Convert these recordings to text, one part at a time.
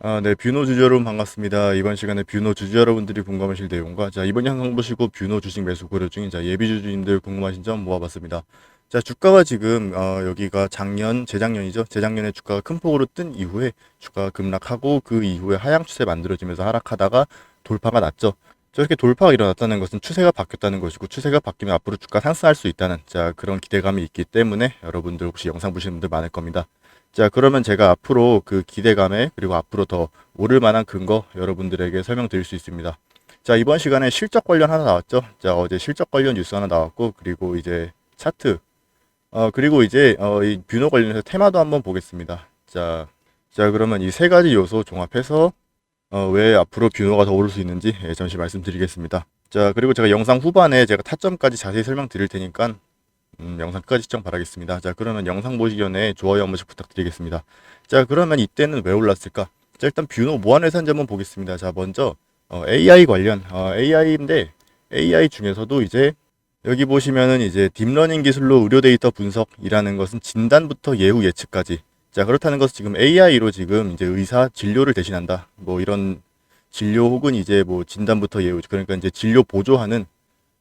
아, 네, 뷰노 주주 여러분 반갑습니다. 이번 시간에 뷰노 주주 여러분들이 궁금하실 내용과 자, 이번 영상 보시고 뷰노 주식 매수 고려 중인 자, 예비 주주님들 궁금하신 점 모아봤습니다. 자, 주가가 지금 어, 여기가 작년, 재작년이죠. 재작년에 주가가 큰 폭으로 뜬 이후에 주가가 급락하고 그 이후에 하향 추세 만들어지면서 하락하다가 돌파가 났죠. 저렇게 돌파가 일어났다는 것은 추세가 바뀌었다는 것이고 추세가 바뀌면 앞으로 주가 상승할 수 있다는 자, 그런 기대감이 있기 때문에 여러분들 혹시 영상 보시는 분들 많을 겁니다. 자, 그러면 제가 앞으로 그 기대감에 그리고 앞으로 더 오를 만한 근거 여러분들에게 설명드릴 수 있습니다. 자, 이번 시간에 실적 관련 하나 나왔죠. 자, 어제 실적 관련 뉴스 하나 나왔고, 그리고 이제 차트, 어, 그리고 이제, 어, 이 뷰노 관련해서 테마도 한번 보겠습니다. 자, 자, 그러면 이 세 가지 요소 종합해서, 어, 왜 앞으로 뷰노가 더 오를 수 있는지 예, 잠시 말씀드리겠습니다. 자, 그리고 제가 영상 후반에 제가 타점까지 자세히 설명드릴 테니까 음, 영상 끝까지 시청 바라겠습니다. 자, 그러면 영상 보시기 전에 좋아요 한 번씩 부탁드리겠습니다. 자, 그러면 이때는 왜 올랐을까? 자, 일단 뷰노 무한회사인지 한번 보겠습니다. 자, 먼저 어, AI 관련 어, AI인데 AI 중에서도 이제 여기 보시면은 이제 딥러닝 기술로 의료 데이터 분석이라는 것은 진단부터 예후 예측까지. 자, 그렇다는 것은 지금 AI로 지금 이제 의사 진료를 대신한다. 뭐 이런 진료 혹은 이제 뭐 진단부터 예후 그러니까 이제 진료 보조하는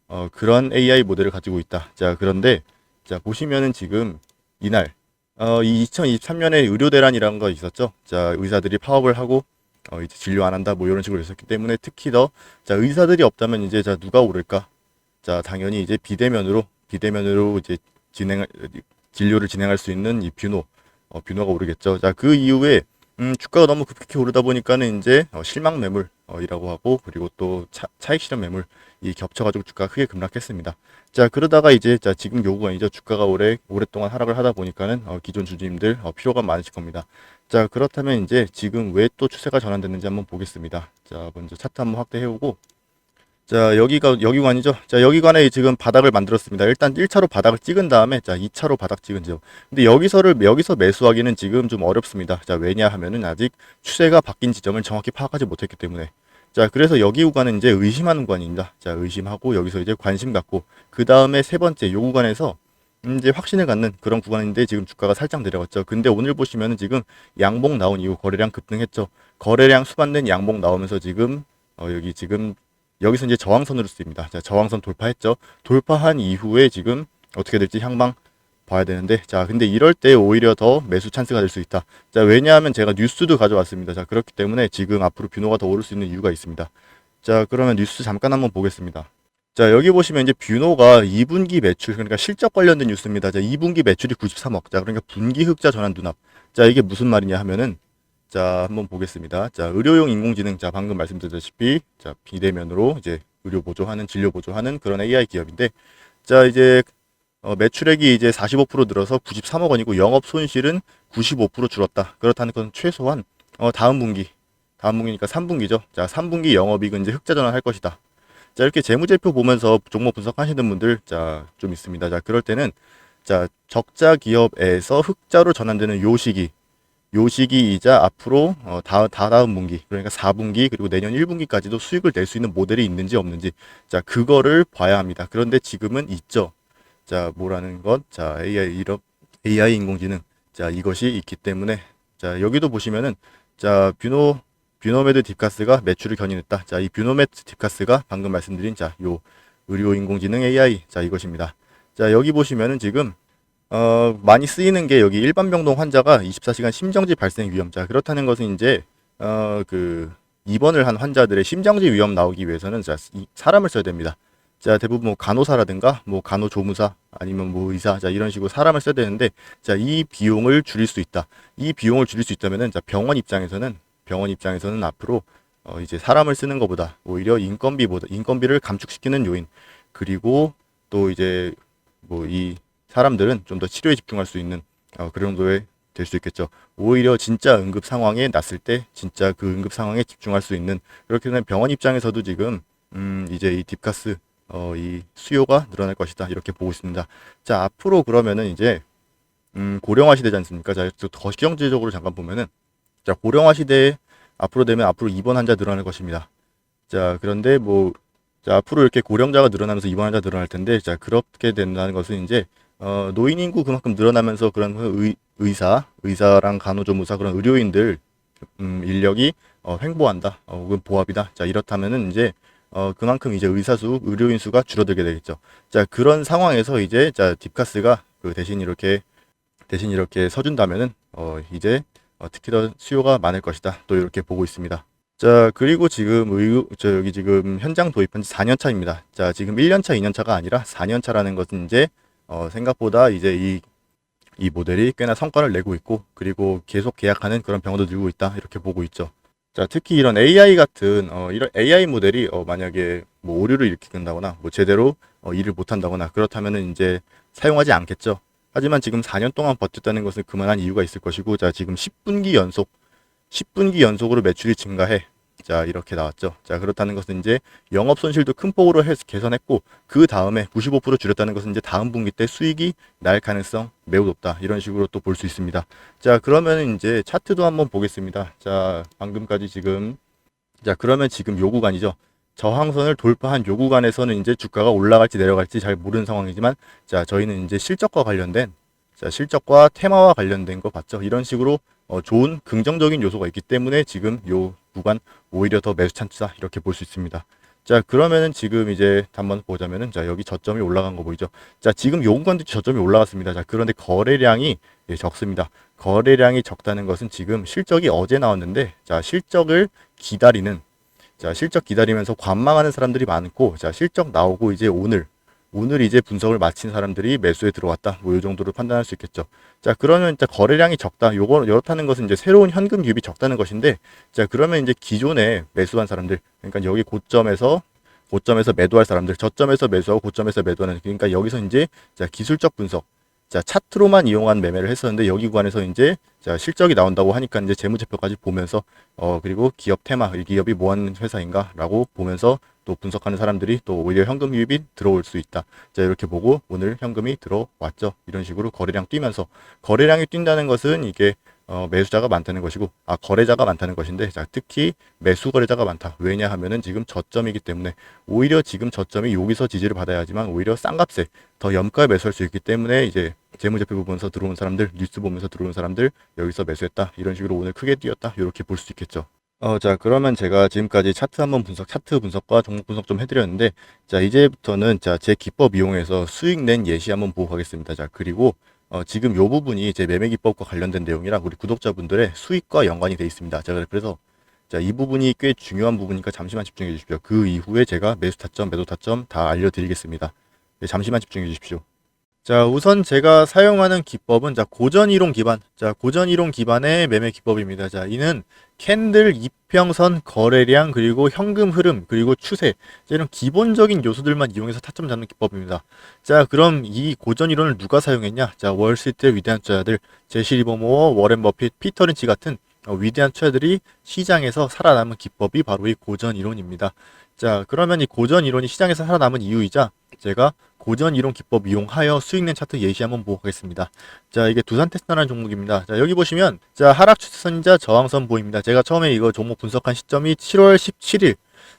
어, 그런 AI 모델을 가지고 있다. 자, 그런데 자, 보시면은 지금 이날 어, 이 2023년에 의료 대란이라는 거 있었죠. 자, 의사들이 파업을 하고 어, 이제 진료 안 한다 뭐 이런 식으로 있었기 때문에 특히 더 자, 의사들이 없다면 이제 자, 누가 오를까? 자, 당연히 이제 비대면으로 비대면으로 이제 진행 진료를 진행할 수 있는 이 뷰노 어, 뷰노가 오르겠죠. 자, 그 이후에 음, 주가가 너무 급격히 오르다 보니까는 이제 어, 실망 매물이라고 하고 그리고 또 차, 차익 실현 매물 이 겹쳐가지고 주가가 크게 급락했습니다. 자 그러다가 이제 자 지금 요구가 이제 주가가 오래 오랫동안 하락을 하다 보니까는 어, 기존 주주님들 어, 피로가 많으실 겁니다. 자 그렇다면 이제 지금 왜 또 추세가 전환됐는지 한번 보겠습니다. 자 먼저 차트 한번 확대해오고 자 여기가 여기관이죠. 자 여기관에 지금 바닥을 만들었습니다. 일단 1차로 바닥을 찍은 다음에 자 2차로 바닥 찍은죠. 근데 여기서를 여기서 매수하기는 지금 좀 어렵습니다. 자 왜냐 하면은 아직 추세가 바뀐 지점을 정확히 파악하지 못했기 때문에 자, 그래서 여기 구간은 이제 의심하는 구간입니다. 자, 의심하고 여기서 이제 관심 갖고 그 다음에 세 번째 요 구간에서 이제 확신을 갖는 그런 구간인데 지금 주가가 살짝 내려갔죠. 근데 오늘 보시면은 지금 양봉 나온 이후 거래량 급등했죠. 거래량 수반된 양봉 나오면서 지금 어, 여기 지금 여기서 이제 저항선으로 쓰입니다. 자, 저항선 돌파했죠. 돌파한 이후에 지금 어떻게 될지 향방 봐야 되는데 자 근데 이럴 때 오히려 더 매수 찬스가 될 수 있다. 자 왜냐하면 제가 뉴스도 가져왔습니다. 자 그렇기 때문에 지금 앞으로 뷰노가 더 오를 수 있는 이유가 있습니다. 자 그러면 뉴스 잠깐 한번 보겠습니다. 자 여기 보시면 이제 뷰노가 2분기 매출 그러니까 실적 관련된 뉴스입니다. 자 2분기 매출이 93억. 자 그러니까 분기 흑자 전환 눈앞. 자 이게 무슨 말이냐 하면은 자 한번 보겠습니다 자 의료용 인공지능 자 방금 말씀드렸다시피 자 비대면으로 이제 의료 보조하는 진료 보조하는 그런 AI 기업인데 자 이제 어, 매출액이 이제 45% 늘어서 93억 원이고 영업 손실은 95% 줄었다. 그렇다는 것은 최소한 어, 다음 분기, 다음 분기니까 3분기죠. 자, 3분기 영업이익은 이제 흑자 전환할 것이다. 자, 이렇게 재무제표 보면서 종목 분석하시는 분들 자, 좀 있습니다. 자, 그럴 때는 자, 적자 기업에서 흑자로 전환되는 요 시기 요 시기이자 앞으로 어, 다, 다다음 분기 그러니까 4분기 그리고 내년 1분기까지도 수익을 낼 수 있는 모델이 있는지 없는지 자 그거를 봐야 합니다. 그런데 지금은 있죠. 자, 뭐라는 것? 자, AI 이런 AI 인공지능. 자, 이것이 있기 때문에 자, 여기도 보시면은 자, 뷰노 뷰노메드 딥가스가 매출을 견인했다. 자, 이 뷰노메드 딥가스가 방금 말씀드린 자, 요 의료 인공지능 AI. 자, 이것입니다. 자, 여기 보시면은 지금 어, 많이 쓰이는 게 여기 일반 병동 환자가 24시간 심정지 발생 위험. 자, 그렇다는 것은 이제 어, 그 입원을 한 환자들의 심정지 위험 나오기 위해서는 자, 이 사람을 써야 됩니다. 자, 대부분 뭐 간호사라든가 뭐 간호조무사 아니면 뭐 의사 자 이런 식으로 사람을 써야 되는데 자, 이 비용을 줄일 수 있다. 이 비용을 줄일 수 있다면은 자, 병원 입장에서는 병원 입장에서는 앞으로 어, 이제 사람을 쓰는 것보다 오히려 인건비보다 인건비를 감축시키는 요인 그리고 또 이제 뭐이 사람들은 좀 더 치료에 집중할 수 있는 어, 그 정도의 될 수 있겠죠. 오히려 진짜 응급 상황에 났을 때 진짜 그 응급 상황에 집중할 수 있는 그렇게 되면 병원 입장에서도 지금 음 이제 이 딥가스 어, 이 수요가 늘어날 것이다. 이렇게 보고 있습니다. 자, 앞으로 그러면은 이제, 음, 고령화 시대지 않습니까? 자, 더 경제적으로 잠깐 보면은, 자, 고령화 시대에 앞으로 되면 앞으로 입원 환자 늘어날 것입니다. 자, 그런데 뭐, 자, 앞으로 이렇게 고령자가 늘어나면서 입원 환자 늘어날 텐데, 자, 그렇게 된다는 것은 이제, 어, 노인 인구 그만큼 늘어나면서 그런 의, 의사, 의사랑 간호조무사 그런 의료인들, 음, 인력이 어, 횡보한다 어, 혹은 보합이다. 자 이렇다면은 이제 어, 그만큼 이제 의사 수 의료인 수가 줄어들게 되겠죠. 자 그런 상황에서 이제 자 딥카스가 그 대신 이렇게 대신 이렇게 서준다면은 어, 이제 어, 특히 더 수요가 많을 것이다. 또 이렇게 보고 있습니다. 자 그리고 지금 의, 저 여기 지금 현장 도입한 지 4년 차입니다. 자 지금 1년 차 2년 차가 아니라 4년 차라는 것은 이제 어, 생각보다 이제 이 이 모델이 꽤나 성과를 내고 있고 그리고 계속 계약하는 그런 병원도 늘고 있다 이렇게 보고 있죠. 자 특히 이런 AI 같은 어, 이런 AI 모델이 어, 만약에 뭐 오류를 일으킨다거나 뭐 제대로 어, 일을 못한다거나 그렇다면은 이제 사용하지 않겠죠. 하지만 지금 4년 동안 버텼다는 것은 그만한 이유가 있을 것이고 자 지금 10분기 연속 10분기 연속으로 매출이 증가해 자 이렇게 나왔죠. 자 그렇다는 것은 이제 영업 손실도 큰 폭으로 해, 개선했고 그 다음에 95% 줄였다는 것은 이제 다음 분기 때 수익이 날 가능성 매우 높다 이런 식으로 또 볼 수 있습니다. 자 그러면 이제 차트도 한번 보겠습니다. 자 방금까지 지금 자 그러면 지금 요 구간이죠. 저항선을 돌파한 요 구간에서는 이제 주가가 올라갈지 내려갈지 잘 모르는 상황이지만 자 저희는 이제 실적과 관련된 자 실적과 테마와 관련된 거 봤죠. 이런 식으로 어, 좋은 긍정적인 요소가 있기 때문에 지금 요 구간 오히려 더 매수 찬스다 이렇게 볼 수 있습니다. 자 그러면은 지금 이제 한번 보자면은 자 여기 저점이 올라간 거 보이죠? 자 지금 요 구간도 저점이 올라갔습니다. 자 그런데 거래량이 예, 적습니다. 거래량이 적다는 것은 지금 실적이 어제 나왔는데 자 실적을 기다리는 자 실적 기다리면서 관망하는 사람들이 많고 자 실적 나오고 이제 오늘 오늘 이제 분석을 마친 사람들이 매수에 들어왔다. 뭐 이 정도로 판단할 수 있겠죠. 자, 그러면 이제 거래량이 적다. 요거 이렇다는 것은 이제 새로운 현금 유입이 적다는 것인데 자, 그러면 이제 기존에 매수한 사람들 그러니까 여기 고점에서 고점에서 매도할 사람들, 저점에서 매수하고 고점에서 매도하는 그러니까 여기서 이제 자, 기술적 분석 자, 차트로만 이용한 매매를 했었는데 여기 구간에서 이제 자, 실적이 나온다고 하니까 이제 재무제표까지 보면서 어 그리고 기업 테마, 이 기업이 뭐 하는 회사인가라고 보면서 또 분석하는 사람들이 또 오히려 현금 유입이 들어올 수 있다. 자, 이렇게 보고 오늘 현금이 들어왔죠. 이런 식으로 거래량 뛰면서 거래량이 뛴다는 것은 이게 어, 매수자가 많다는 것이고, 아, 거래자가 많다는 것인데, 자, 특히 매수 거래자가 많다. 왜냐 하면은 지금 저점이기 때문에, 오히려 지금 저점이 여기서 지지를 받아야 하지만, 오히려 싼 값에 더 염가에 매수할 수 있기 때문에, 이제 재무제표 보면서 들어온 사람들, 뉴스 보면서 들어온 사람들, 여기서 매수했다. 이런 식으로 오늘 크게 뛰었다. 이렇게 볼 수 있겠죠. 어, 자, 그러면 제가 지금까지 차트 한번 분석, 차트 분석과 종목 분석 좀 해드렸는데, 자, 이제부터는 자, 제 기법 이용해서 수익 낸 예시 한번 보고 가겠습니다. 자, 그리고 어, 지금 요 부분이 제 매매 기법과 관련된 내용이라 우리 구독자분들의 수익과 연관이 되어 있습니다. 자, 그래서 자, 이 부분이 꽤 중요한 부분이니까 잠시만 집중해 주십시오. 그 이후에 제가 매수 타점, 매도 타점 다 알려드리겠습니다. 네, 잠시만 집중해 주십시오. 자, 우선 제가 사용하는 기법은 자, 고전 이론 기반. 자, 고전 이론 기반의 매매 기법입니다. 자, 이는 캔들 이평선 거래량 그리고 현금 흐름 그리고 추세 자, 이런 기본적인 요소들만 이용해서 타점 잡는 기법입니다. 자, 그럼 이 고전 이론을 누가 사용했냐? 자, 월스트리트의 위대한 투자자들 제시 리버모어, 워렌 버핏, 피터 린치 같은 어, 위대한 투자들이 시장에서 살아남은 기법이 바로 이 고전 이론입니다. 자, 그러면 이 고전 이론이 시장에서 살아남은 이유이자 제가 고전 이론 기법 이용하여 수익 낸 차트 예시 한번 보고 가겠습니다. 자, 이게 두산 테스트라는 종목입니다. 자, 여기 보시면 자, 하락 추세선이자 저항선 보입니다. 제가 처음에 이거 종목 분석한 시점이 7월 17일,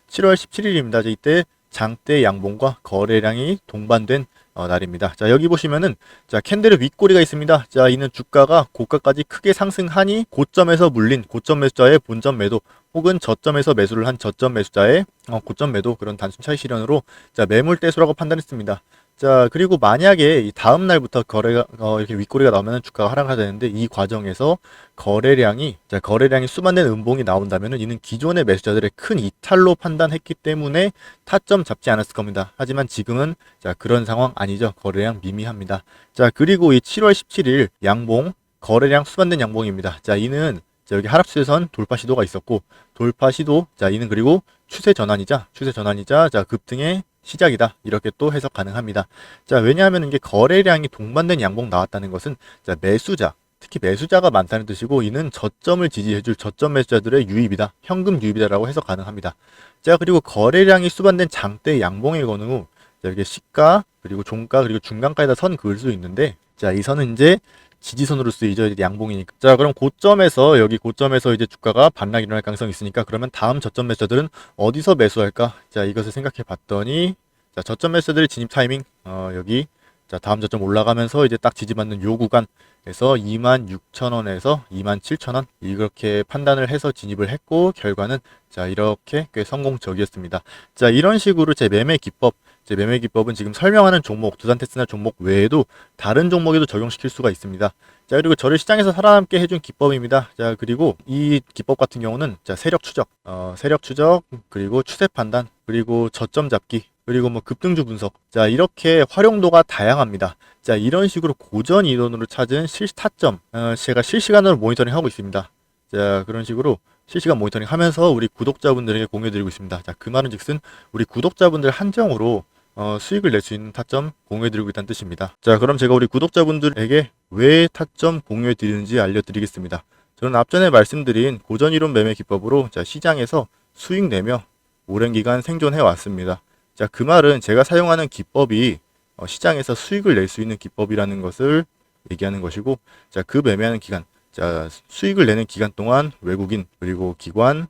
7월 17일입니다. 자, 이때 장대 양봉과 거래량이 동반된 어, 날입니다. 자, 여기 보시면은 자, 캔들의 윗꼬리가 있습니다. 자, 이는 주가가 고가까지 크게 상승하니 고점에서 물린 고점 매수자의 본점 매도 혹은 저점에서 매수를 한 저점 매수자의 어, 고점 매도 그런 단순 차이 실현으로 자, 매물 대수라고 판단했습니다. 자, 그리고 만약에 이 다음 날부터 거래가 어, 이렇게 윗꼬리가 나오면 주가가 하락하게 되는데 이 과정에서 거래량이 자, 거래량이 수만된 음봉이 나온다면은 이는 기존의 매수자들의 큰 이탈로 판단했기 때문에 타점 잡지 않았을 겁니다. 하지만 지금은 자, 그런 상황 아니죠. 거래량 미미합니다. 자, 그리고 이 7월 17일 양봉 거래량 수반된 양봉입니다. 자, 이는 자, 여기 하락추세선 돌파 시도가 있었고 돌파 시도 자, 이는 그리고 추세 전환이자 추세 전환이자 자, 급등의 시작이다. 이렇게 또 해석 가능합니다. 자, 왜냐하면 이게 거래량이 동반된 양봉 나왔다는 것은 자, 매수자, 특히 매수자가 많다는 뜻이고 이는 저점을 지지해줄 저점 매수자들의 유입이다. 현금 유입이다라고 해석 가능합니다. 자, 그리고 거래량이 수반된 장대 양봉의 경우 자, 이게 시가 그리고 종가 그리고 중간가에다 선 그을 수 있는데 자, 이 선은 이제 지지선으로 쓰이죠. 이제 양봉이니까. 자, 그럼 고점에서 여기 고점에서 이제 주가가 반락 일어날 가능성이 있으니까 그러면 다음 저점 매수자들은 어디서 매수할까? 자, 이것을 생각해 봤더니 자, 저점 매수자들의 진입 타이밍 어, 여기 자, 다음 저점 올라가면서 이제 딱 지지받는 요 구간에서 26,000원에서 27,000원 이렇게 판단을 해서 진입을 했고 결과는 자, 이렇게 꽤 성공적이었습니다. 자, 이런 식으로 제 매매 기법 제 매매 기법은 지금 설명하는 종목, 두산 테스나 종목 외에도 다른 종목에도 적용시킬 수가 있습니다. 자, 그리고 저를 시장에서 살아남게 해준 기법입니다. 자, 그리고 이 기법 같은 경우는 자, 세력 추적, 어, 세력 추적, 그리고 추세 판단, 그리고 저점 잡기, 그리고 뭐 급등주 분석. 자, 이렇게 활용도가 다양합니다. 자, 이런 식으로 고전 이론으로 찾은 실시 타점, 어, 제가 실시간으로 모니터링 하고 있습니다. 자, 그런 식으로 실시간 모니터링 하면서 우리 구독자분들에게 공유드리고 있습니다. 자, 그 말은 즉슨 우리 구독자분들 한정으로 어, 수익을 낼 수 있는 타점 공유해드리고 있다는 뜻입니다. 자, 그럼 제가 우리 구독자분들에게 왜 타점 공유해드리는지 알려드리겠습니다. 저는 앞전에 말씀드린 고전이론 매매 기법으로 자, 시장에서 수익 내며 오랜 기간 생존해 왔습니다. 자, 그 말은 제가 사용하는 기법이 어, 시장에서 수익을 낼 수 있는 기법이라는 것을 얘기하는 것이고, 자, 그 매매하는 기간, 자, 수익을 내는 기간 동안 외국인, 그리고 기관,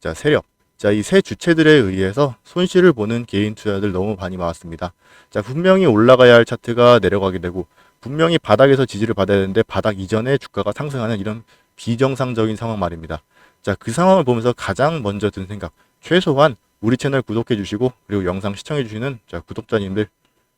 자, 세력, 자, 이 세 주체들에 의해서 손실을 보는 개인 투자들 너무 많이 나왔습니다. 자, 분명히 올라가야 할 차트가 내려가게 되고, 분명히 바닥에서 지지를 받아야 되는데 바닥 이전에 주가가 상승하는 이런 비정상적인 상황 말입니다. 자, 그 상황을 보면서 가장 먼저 든 생각, 최소한 우리 채널 구독해 주시고, 그리고 영상 시청해 주시는 자, 구독자님들,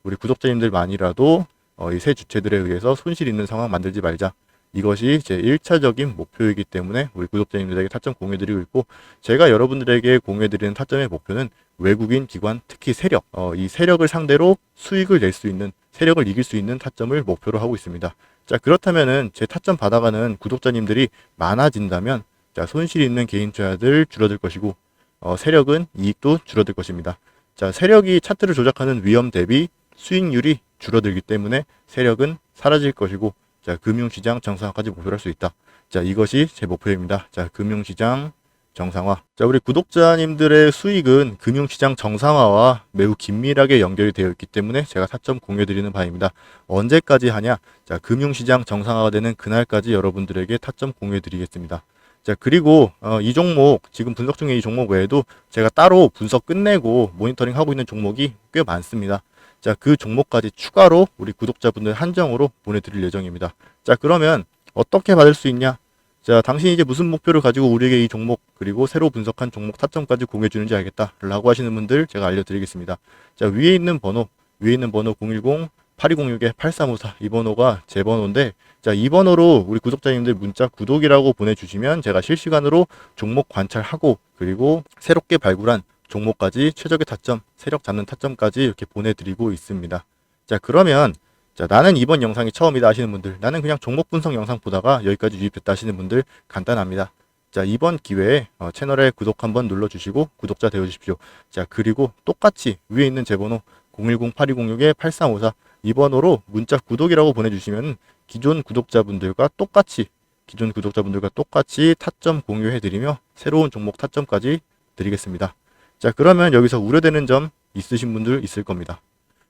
우리 구독자님들만이라도 어, 이 세 주체들에 의해서 손실 있는 상황 만들지 말자. 이것이 제 1차적인 목표이기 때문에 우리 구독자님들에게 타점 공유드리고 있고 제가 여러분들에게 공유드리는 타점의 목표는 외국인 기관 특히 세력 어, 이 세력을 상대로 수익을 낼 수 있는 세력을 이길 수 있는 타점을 목표로 하고 있습니다. 자 그렇다면은 제 타점 받아가는 구독자님들이 많아진다면 자 손실 있는 개인 투자들 줄어들 것이고 어, 세력은 이익도 줄어들 것입니다. 자 세력이 차트를 조작하는 위험 대비 수익률이 줄어들기 때문에 세력은 사라질 것이고 자, 금융시장 정상화까지 목표로 할 수 있다. 자, 이것이 제 목표입니다. 자, 금융시장 정상화. 자, 우리 구독자님들의 수익은 금융시장 정상화와 매우 긴밀하게 연결이 되어 있기 때문에 제가 타점 공유드리는 바입니다. 언제까지 하냐? 자, 금융시장 정상화가 되는 그날까지 여러분들에게 타점 공유드리겠습니다. 자, 그리고 어, 이 종목, 지금 분석 중에 이 종목 외에도 제가 따로 분석 끝내고 모니터링 하고 있는 종목이 꽤 많습니다. 자, 그 종목까지 추가로 우리 구독자분들 한정으로 보내드릴 예정입니다. 자, 그러면 어떻게 받을 수 있냐? 자, 당신이 이제 무슨 목표를 가지고 우리에게 이 종목 그리고 새로 분석한 종목 타점까지 공유해 주는지 알겠다 라고 하시는 분들 제가 알려드리겠습니다. 자, 위에 있는 번호, 위에 있는 번호 010 8206-8354 이 번호가 제 번호인데 자, 이 번호로 우리 구독자님들 문자 구독이라고 보내주시면 제가 실시간으로 종목 관찰하고 그리고 새롭게 발굴한 종목까지 최적의 타점, 세력 잡는 타점까지 이렇게 보내드리고 있습니다. 자, 그러면 자, 나는 이번 영상이 처음이다 하시는 분들, 나는 그냥 종목 분석 영상 보다가 여기까지 유입됐다 하시는 분들 간단합니다. 자, 이번 기회에 어, 채널에 구독 한번 눌러주시고 구독자 되어주십시오. 자, 그리고 똑같이 위에 있는 제 번호 010-8206-8354 이 번호로 문자 구독이라고 보내주시면 기존 구독자분들과 똑같이 기존 구독자분들과 똑같이 타점 공유해드리며 새로운 종목 타점까지 드리겠습니다. 자, 그러면 여기서 우려되는 점 있으신 분들 있을 겁니다.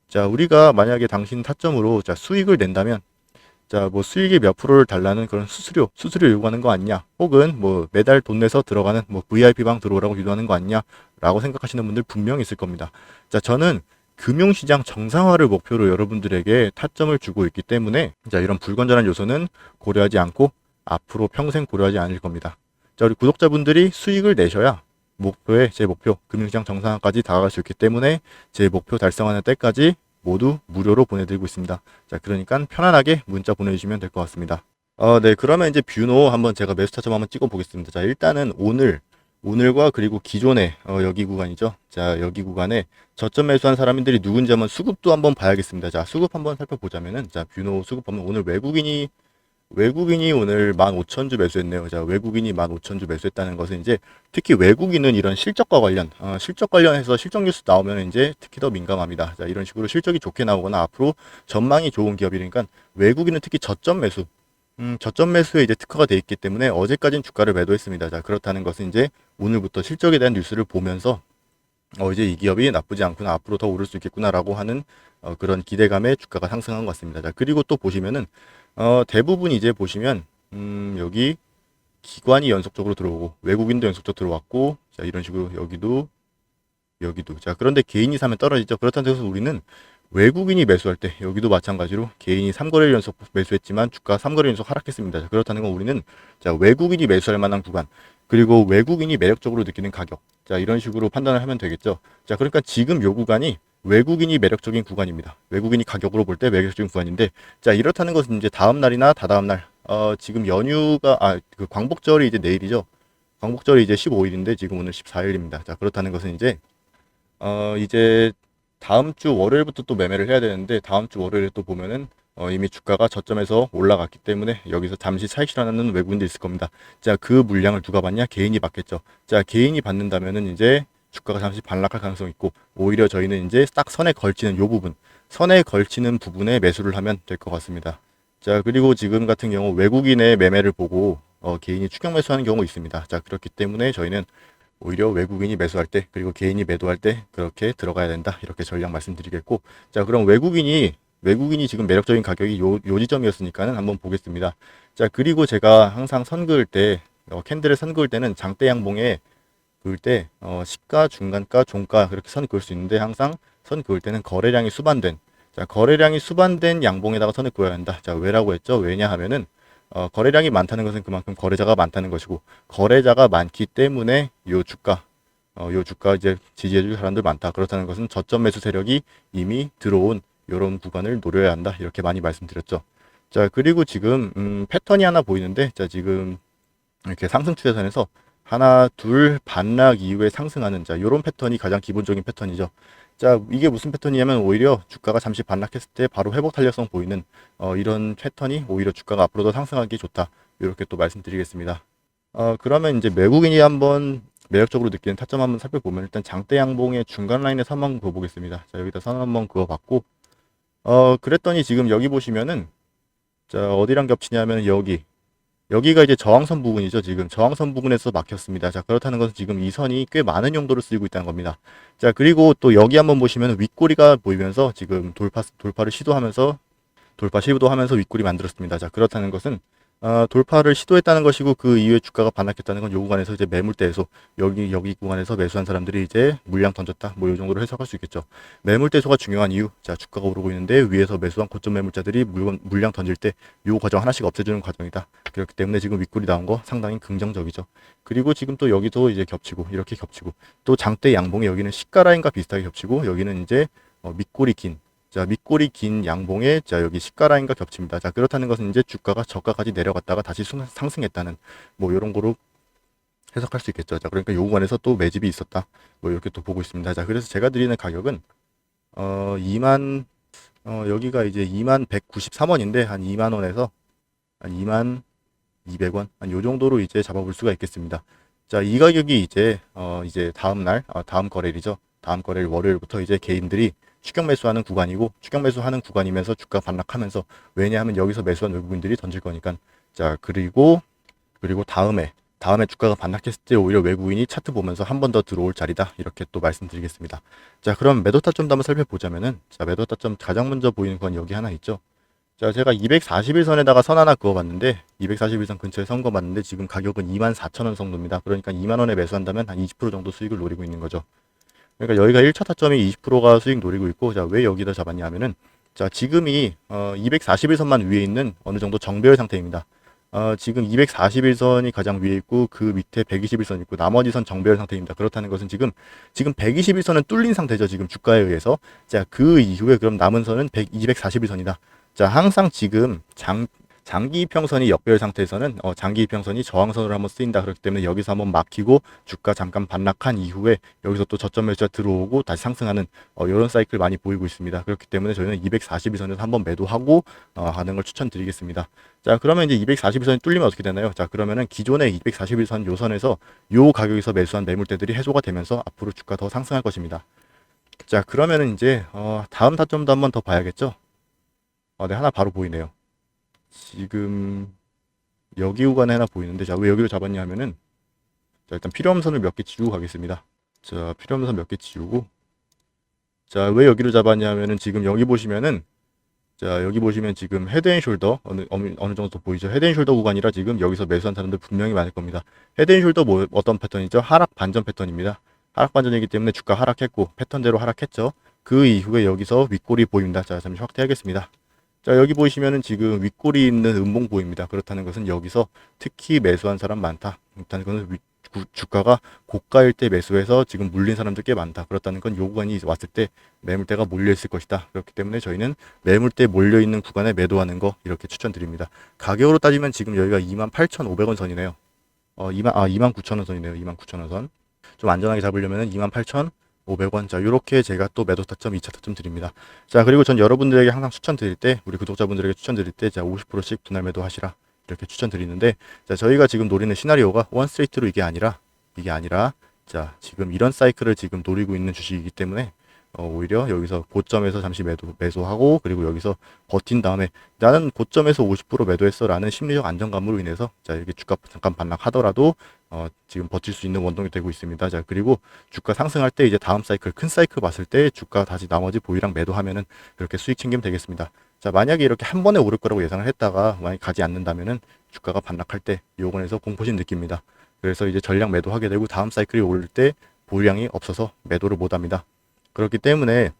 자, 우리가 만약에 당신 타점으로 자, 수익을 낸다면 자, 뭐 수익의 몇 프로를 달라는 그런 수수료, 수수료 요구하는 거 아니냐? 혹은 뭐 매달 돈 내서 들어가는 뭐 VIP 방 들어오라고 유도하는 거 아니냐? 라고 생각하시는 분들 분명히 있을 겁니다. 자, 저는 금융시장 정상화를 목표로 여러분들에게 타점을 주고 있기 때문에 자, 이런 불건전한 요소는 고려하지 않고 앞으로 평생 고려하지 않을 겁니다. 자, 우리 구독자분들이 수익을 내셔야 목표에 제 목표 금융시장 정상화까지 다가갈 수 있기 때문에 제 목표 달성하는 때까지 모두 무료로 보내드리고 있습니다. 자, 그러니까 편안하게 문자 보내주시면 될 것 같습니다. 어, 네, 그러면 이제 뷰노 한번 제가 매수 타점 한번 찍어 보겠습니다. 자, 일단은 오늘 오늘과 그리고 기존의 어, 여기 구간이죠. 자, 여기 구간에 저점 매수한 사람들이 누군지 한번 수급도 한번 봐야겠습니다. 자, 수급 한번 살펴보자면은 자, 뷰노 수급 보면 오늘 외국인이 외국인이 오늘 15,000주 매수했네요. 자, 외국인이 15,000주 매수했다는 것은 이제 특히 외국인은 이런 실적과 관련, 어, 실적 관련해서 실적 뉴스 나오면 이제 특히 더 민감합니다. 자, 이런 식으로 실적이 좋게 나오거나 앞으로 전망이 좋은 기업이니까 외국인은 특히 저점 매수, 음, 저점 매수에 이제 특화가 돼 있기 때문에 어제까지는 주가를 매도했습니다. 자, 그렇다는 것은 이제 오늘부터 실적에 대한 뉴스를 보면서 어, 이제 이 기업이 나쁘지 않구나, 앞으로 더 오를 수 있겠구나라고 하는 어, 그런 기대감에 주가가 상승한 것 같습니다. 자, 그리고 또 보시면은 어, 대부분 이제 보시면 음, 여기 기관이 연속적으로 들어오고 외국인도 연속적으로 들어왔고 자 이런 식으로 여기도 여기도 자 그런데 개인이 사면 떨어지죠 그렇다는 뜻은 우리는 외국인이 매수할 때 여기도 마찬가지로 개인이 3거래일 연속 매수했지만 주가 3거래일 연속 하락했습니다. 자, 그렇다는 건 우리는 자, 외국인이 매수할 만한 구간 그리고 외국인이 매력적으로 느끼는 가격 자, 이런 식으로 판단을 하면 되겠죠. 자, 그러니까 지금 요 구간이 외국인이 매력적인 구간입니다. 외국인이 가격으로 볼 때 매력적인 구간인데 자, 이렇다는 것은 이제 다음 날이나 다다음 날 어, 지금 연휴가 아, 그 광복절이 이제 내일이죠. 광복절이 이제 15일인데 지금 오늘 14일입니다. 자, 그렇다는 것은 이제 어, 이제 다음 주 월요일부터 또 매매를 해야 되는데 다음 주 월요일에 또 보면은 어, 이미 주가가 저점에서 올라갔기 때문에 여기서 잠시 차익 실현하는 외국인도 있을 겁니다. 자, 그 물량을 누가 받냐? 개인이 받겠죠. 자, 개인이 받는다면은 이제 주가가 잠시 반락할 가능성이 있고 오히려 저희는 이제 딱 선에 걸치는 요 부분, 선에 걸치는 부분에 매수를 하면 될 것 같습니다. 자, 그리고 지금 같은 경우 외국인의 매매를 보고 어, 개인이 추격 매수하는 경우가 있습니다. 자, 그렇기 때문에 저희는 오히려 외국인이 매수할 때 그리고 개인이 매도할 때 그렇게 들어가야 된다 이렇게 전략 말씀드리겠고 자 그럼 외국인이 외국인이 지금 매력적인 가격이 요, 요 지점이었으니까는 한번 보겠습니다 자 그리고 제가 항상 선 그을 때 어, 캔들을 선 그을 때는 장대 양봉에 그을 때 어, 시가 중간가 종가 그렇게 선 그을 수 있는데 항상 선 그을 때는 거래량이 수반된 자 거래량이 수반된 양봉에다가 선을 그어야 한다 자 왜라고 했죠 왜냐 하면은 어, 거래량이 많다는 것은 그만큼 거래자가 많다는 것이고 거래자가 많기 때문에 요 주가 어, 요 주가 이제 지지해줄 사람들 많다. 그렇다는 것은 저점 매수 세력이 이미 들어온 이런 구간을 노려야 한다. 이렇게 많이 말씀드렸죠. 자 그리고 지금 음, 패턴이 하나 보이는데 자 지금 이렇게 상승 추세선에서 하나 둘 반락 이후에 상승하는 자 요런 패턴이 가장 기본적인 패턴이죠. 자 이게 무슨 패턴이냐면 오히려 주가가 잠시 반락했을 때 바로 회복 탄력성 보이는 어, 이런 패턴이 오히려 주가가 앞으로 더 상승하기 좋다. 이렇게 또 말씀드리겠습니다. 어, 그러면 이제 외국인이 한번 매력적으로 느끼는 타점 한번 살펴보면 일단 장대 양봉의 중간 라인에서 한번 그어보겠습니다. 자 여기다 선 한번 그어봤고 어 그랬더니 지금 여기 보시면은 자 어디랑 겹치냐면 여기 여기가 이제 저항선 부분이죠. 지금 저항선 부분에서 막혔습니다. 자 그렇다는 것은 지금 이 선이 꽤 많은 용도로 쓰이고 있다는 겁니다. 자 그리고 또 여기 한번 보시면 윗꼬리가 보이면서 지금 돌파 돌파를 시도하면서 돌파 시도하면서 윗꼬리 만들었습니다. 자 그렇다는 것은 어, 돌파를 시도했다는 것이고 그 이후에 주가가 반락했다는 건 요 구간에서 이제 매물대에서 여기 여기 구간에서 매수한 사람들이 이제 물량 던졌다 뭐 요 정도로 해석할 수 있겠죠. 매물대소가 중요한 이유 자 주가가 오르고 있는데 위에서 매수한 고점 매물자들이 물건 물량 던질 때 요 과정 하나씩 없애주는 과정이다. 그렇기 때문에 지금 윗골이 나온 거 상당히 긍정적이죠. 그리고 지금 또 여기도 이제 겹치고 이렇게 겹치고 또 장대 양봉에 여기는 시가 라인과 비슷하게 겹치고 여기는 이제 어, 밑골이 긴 자, 밑골이 긴 양봉에 자, 여기 시가 라인과 겹칩니다. 자, 그렇다는 것은 이제 주가가 저가까지 내려갔다가 다시 숭- 상승했다는 뭐 이런 거로 해석할 수 있겠죠. 자, 그러니까 요 구간에서 또 매집이 있었다. 뭐 이렇게 또 보고 있습니다. 자, 그래서 제가 드리는 가격은 어, 2만 어, 여기가 이제 2만 193원인데 한 2만 원에서 한 2만 200원 한 요 정도로 이제 잡아볼 수가 있겠습니다. 자, 이 가격이 이제 어, 이제 다음 날 어, 다음 거래일이죠. 다음 거래일 월요일부터 이제 개인들이 추격 매수하는 구간이고 추격 매수하는 구간이면서 주가 반락하면서 왜냐하면 여기서 매수한 외국인들이 던질 거니까 자 그리고 그리고 다음에 다음에 주가가 반락했을 때 오히려 외국인이 차트 보면서 한 번 더 들어올 자리다 이렇게 또 말씀드리겠습니다. 자 그럼 매도 타점도 한번 살펴보자면은 자 매도 타점 가장 먼저 보이는 건 여기 하나 있죠. 자 제가 241선에다가 선 하나 그어봤는데 241선 근처에 선 그어봤는데 지금 가격은 24,000원 정도입니다. 그러니까 2만 원에 매수한다면 한 20% 정도 수익을 노리고 있는 거죠. 그러니까 여기가 1차 타점이 20%가 수익 노리고 있고 자 왜 여기다 잡았냐면은 자 지금이 어 241선만 위에 있는 어느 정도 정배열 상태입니다. 어 지금 241선이 가장 위에 있고 그 밑에 121선 있고 나머지 선 정배열 상태입니다. 그렇다는 것은 지금 지금 121선은 뚫린 상태죠. 지금 주가에 의해서 자 그 이후에 그럼 남은 선은 100, 241선이다. 자 항상 지금 장 장기 이평선이 역별 상태에서는 어, 장기 이평선이 저항선으로 한번 쓰인다 그렇기 때문에 여기서 한번 막히고 주가 잠깐 반락한 이후에 여기서 또 저점 매수가 들어오고 다시 상승하는 어, 이런 사이클 많이 보이고 있습니다. 그렇기 때문에 저희는 242선에서 한번 매도하고 어, 하는 걸 추천드리겠습니다. 자 그러면 이제 242선이 뚫리면 어떻게 되나요? 자 그러면은 기존의 241선 요선에서 요 가격에서 매수한 매물대들이 해소가 되면서 앞으로 주가 더 상승할 것입니다. 자 그러면은 이제 어, 다음 타점도 한번 더 봐야겠죠? 어, 네 하나 바로 보이네요. 지금 여기 구간에 하나 보이는데 자 왜 여기로 잡았냐 하면은 자 일단 필요한 선을 몇 개 지우고 가겠습니다. 자 필요한 선몇 개 지우고 자 왜 여기로 잡았냐 하면은 지금 여기 보시면은 자 여기 보시면 지금 헤드앤숄더 어느 어느, 어느 정도 보이죠? 헤드앤숄더 구간이라 지금 여기서 매수한 사람들 분명히 많을 겁니다. 헤드앤숄더 뭐 어떤 패턴이죠? 하락 반전 패턴입니다. 하락 반전이기 때문에 주가 하락했고 패턴대로 하락했죠? 그 이후에 여기서 윗골이 보입니다. 자, 잠시 확대하겠습니다. 자, 여기 보시면은 지금 윗골이 있는 음봉 보입니다. 그렇다는 것은 여기서 특히 매수한 사람 많다. 위- 구- 주가가 고가일 때 매수해서 지금 물린 사람들 꽤 많다. 그렇다는 건 요 구간이 왔을 때 매물대가 몰려 있을 것이다. 그렇기 때문에 저희는 매물대 몰려 있는 구간에 매도하는 거 이렇게 추천드립니다. 가격으로 따지면 지금 여기가 28,500원 선이네요. 어, 2만 아 29,000원 선이네요. 29,000원 선. 좀 안전하게 잡으려면은 28,500원. 자, 요렇게 제가 또 매도 타점, 2차 타점 드립니다. 자, 그리고 전 여러분들에게 항상 추천드릴 때, 우리 구독자분들에게 추천드릴 때, 자, 50%씩 분할 매도 하시라. 이렇게 추천드리는데, 자, 저희가 지금 노리는 시나리오가 원 스트레이트로 이게 아니라, 이게 아니라, 자, 지금 이런 사이클을 지금 노리고 있는 주식이기 때문에, 어, 오히려 여기서 고점에서 잠시 매도, 매수하고, 그리고 여기서 버틴 다음에, 나는 고점에서 50% 매도했어 라는 심리적 안정감으로 인해서, 자, 이렇게 주가 잠깐 반락하더라도, 어, 지금 버틸 수 있는 원동이 되고 있습니다. 자, 그리고 주가 상승할 때 이제 다음 사이클, 큰 사이클 봤을 때 주가 다시 나머지 보유량 매도하면은 그렇게 수익 챙기면 되겠습니다. 자, 만약에 이렇게 한 번에 오를 거라고 예상을 했다가 만약 가지 않는다면은 주가가 반락할 때 요건에서 공포심 느낍니다. 그래서 이제 전량 매도하게 되고 다음 사이클이 오를 때 보유량이 없어서 매도를 못 합니다. 그렇기 때문에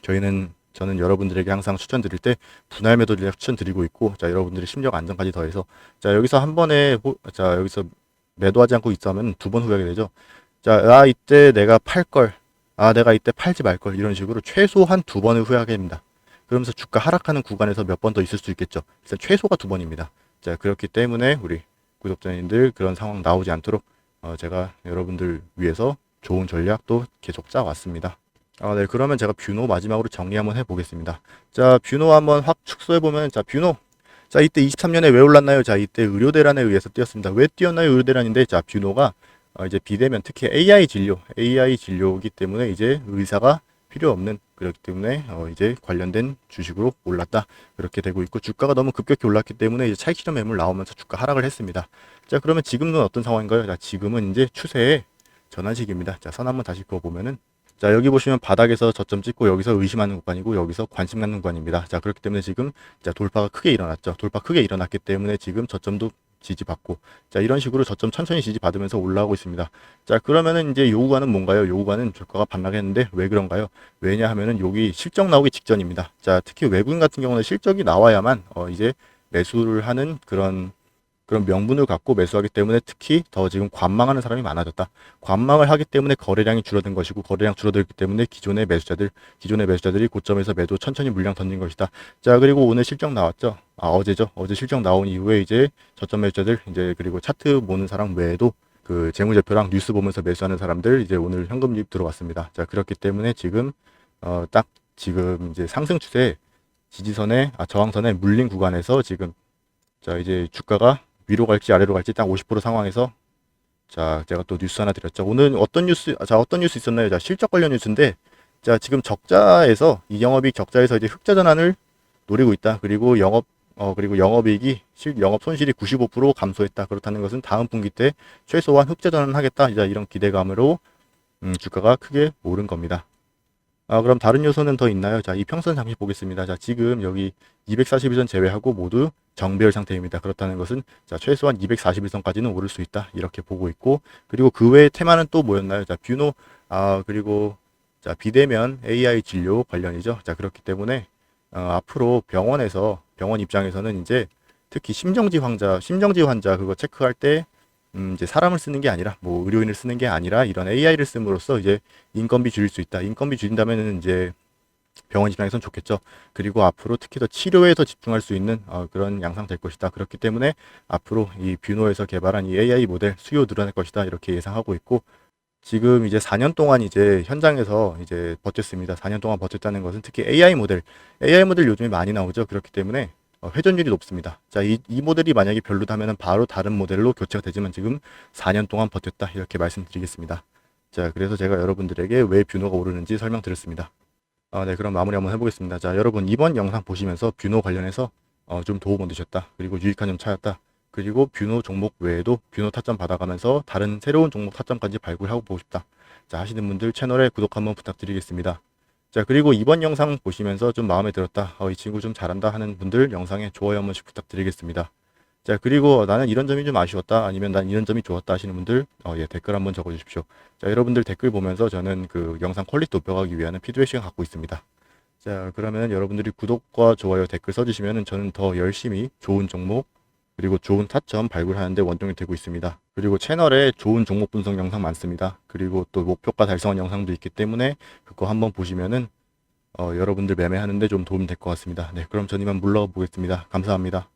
저희는 저는 여러분들에게 항상 추천드릴 때 분할 매도 전략 추천드리고 있고 자 여러분들의 심리적 안정까지 더해서 자 여기서 한 번에 호- 자 여기서 매도하지 않고 있다면 두 번 후회하게 되죠. 자, 아 이때 내가 팔 걸, 아 내가 이때 팔지 말 걸 이런 식으로 최소한 두 번을 후회하게 됩니다. 그러면서 주가 하락하는 구간에서 몇 번 더 있을 수 있겠죠. 일단 최소가 두 번입니다. 자, 그렇기 때문에 우리 구독자님들 그런 상황 나오지 않도록 어, 제가 여러분들 위해서 좋은 전략도 계속 짜왔습니다. 아, 네. 그러면 제가 뷰노 마지막으로 정리 한번 해보겠습니다. 자, 뷰노 한번 확 축소해보면, 자, 뷰노. 자, 이때 23년에 왜 올랐나요? 자, 이때 의료대란에 의해서 뛰었습니다. 왜 뛰었나요? 의료대란인데, 자, 뷰노가 어, 이제 비대면, 특히 AI 진료, AI 진료이기 때문에 이제 의사가 필요 없는 그렇기 때문에 어, 이제 관련된 주식으로 올랐다 그렇게 되고 있고 주가가 너무 급격히 올랐기 때문에 이제 차익 실현 매물 나오면서 주가 하락을 했습니다. 자 그러면 지금은 어떤 상황인가요? 자 지금은 이제 추세의 전환식입니다. 자 선 한번 다시 그어 보면은 자 여기 보시면 바닥에서 저점 찍고 여기서 의심하는 구간이고 여기서 관심 갖는 구간입니다. 자 그렇기 때문에 지금 자 돌파가 크게 일어났죠. 돌파 크게 일어났기 때문에 지금 저점도 지지받고 자 이런 식으로 저점 천천히 지지받으면서 올라오고 있습니다. 자 그러면은 이제 요 구간은 뭔가요? 요 구간은 주가가 반락했는데 왜 그런가요? 왜냐 하면은 여기 실적 나오기 직전입니다. 자 특히 외국인 같은 경우는 실적이 나와야만 어 이제 매수를 하는 그런 그런 명분을 갖고 매수하기 때문에 특히 더 지금 관망하는 사람이 많아졌다. 관망을 하기 때문에 거래량이 줄어든 것이고 거래량 줄어들기 때문에 기존의 매수자들 기존의 매수자들이 고점에서 매도 천천히 물량 던진 것이다. 자 그리고 오늘 실적 나왔죠. 아 어제죠. 어제 실적 나온 이후에 이제 저점 매수자들 이제 그리고 차트 보는 사람 외에도 그 재무제표랑 뉴스 보면서 매수하는 사람들 이제 오늘 현금 유입 들어왔습니다. 자 그렇기 때문에 지금 어 딱 지금 이제 상승 추세 지지선에 아 저항선에 물린 구간에서 지금 자 이제 주가가 위로 갈지 아래로 갈지 딱 50% 상황에서 자 제가 또 뉴스 하나 드렸죠. 오늘 어떤 뉴스 자 어떤 뉴스 있었나요? 자 실적 관련 뉴스인데 자 지금 적자에서 이 영업이익 적자에서 이제 흑자 전환을 노리고 있다. 그리고 영업 어 그리고 영업이익이 실 영업 손실이 95% 감소했다. 그렇다는 것은 다음 분기 때 최소한 흑자 전환하겠다. 이제 이런 기대감으로 음, 주가가 크게 오른 겁니다. 아, 그럼 다른 요소는 더 있나요? 자, 이 평선 잠시 보겠습니다. 자, 지금 여기 241선 제외하고 모두 정배열 상태입니다. 그렇다는 것은 자, 최소한 241선까지는 오를 수 있다. 이렇게 보고 있고 그리고 그 외에 테마는 또 뭐였나요? 자, 뷰노 아, 그리고 자, 비대면 AI 진료 관련이죠. 자, 그렇기 때문에 어, 앞으로 병원에서 병원 입장에서는 이제 특히 심정지 환자, 심정지 환자 그거 체크할 때 음, 이제 사람을 쓰는 게 아니라 뭐 의료인을 쓰는 게 아니라 이런 AI를 씀으로써 이제 인건비 줄일 수 있다. 인건비 줄인다면은 이제 병원 입장에선 좋겠죠. 그리고 앞으로 특히 더 치료에 더 집중할 수 있는 어, 그런 양상 될 것이다. 그렇기 때문에 앞으로 이 뷰노에서 개발한 이 AI 모델 수요 늘어날 것이다. 이렇게 예상하고 있고 지금 이제 4년 동안 이제 현장에서 이제 버텼습니다. 4년 동안 버텼다는 것은 특히 AI 모델, AI 모델 요즘에 많이 나오죠. 그렇기 때문에 어, 회전율이 높습니다. 자, 이, 이 모델이 만약에 별로다면은 바로 다른 모델로 교체가 되지만 지금 4년 동안 버텼다. 이렇게 말씀드리겠습니다. 자, 그래서 제가 여러분들에게 왜 뷰노가 오르는지 설명드렸습니다. 아, 네, 그럼 마무리 한번 해보겠습니다. 자, 여러분 이번 영상 보시면서 뷰노 관련해서 어, 좀 도움 얻으셨다. 그리고 유익한 점 찾았다. 그리고 뷰노 종목 외에도 뷰노 타점 받아가면서 다른 새로운 종목 타점까지 발굴하고 보고 싶다. 자, 하시는 분들 채널에 구독 한번 부탁드리겠습니다. 자, 그리고 이번 영상 보시면서 좀 마음에 들었다. 어, 이 친구 좀 잘한다 하는 분들 영상에 좋아요 한 번씩 부탁드리겠습니다. 자, 그리고 나는 이런 점이 좀 아쉬웠다, 아니면 난 이런 점이 좋았다 하시는 분들, 어, 예, 댓글 한번 적어주십시오. 자, 여러분들 댓글 보면서 저는 그 영상 퀄리티 높여가기 위한 피드백 시간 갖고 있습니다. 자, 그러면 여러분들이 구독과 좋아요, 댓글 써주시면 저는 더 열심히 좋은 종목, 그리고 좋은 타점 발굴하는데 원동이 되고 있습니다. 그리고 채널에 좋은 종목 분석 영상 많습니다. 그리고 또 목표가 달성한 영상도 있기 때문에 그거 한번 보시면은 어, 여러분들 매매하는데 좀 도움 될 것 같습니다. 네, 그럼 전 이만 물러가 보겠습니다. 감사합니다.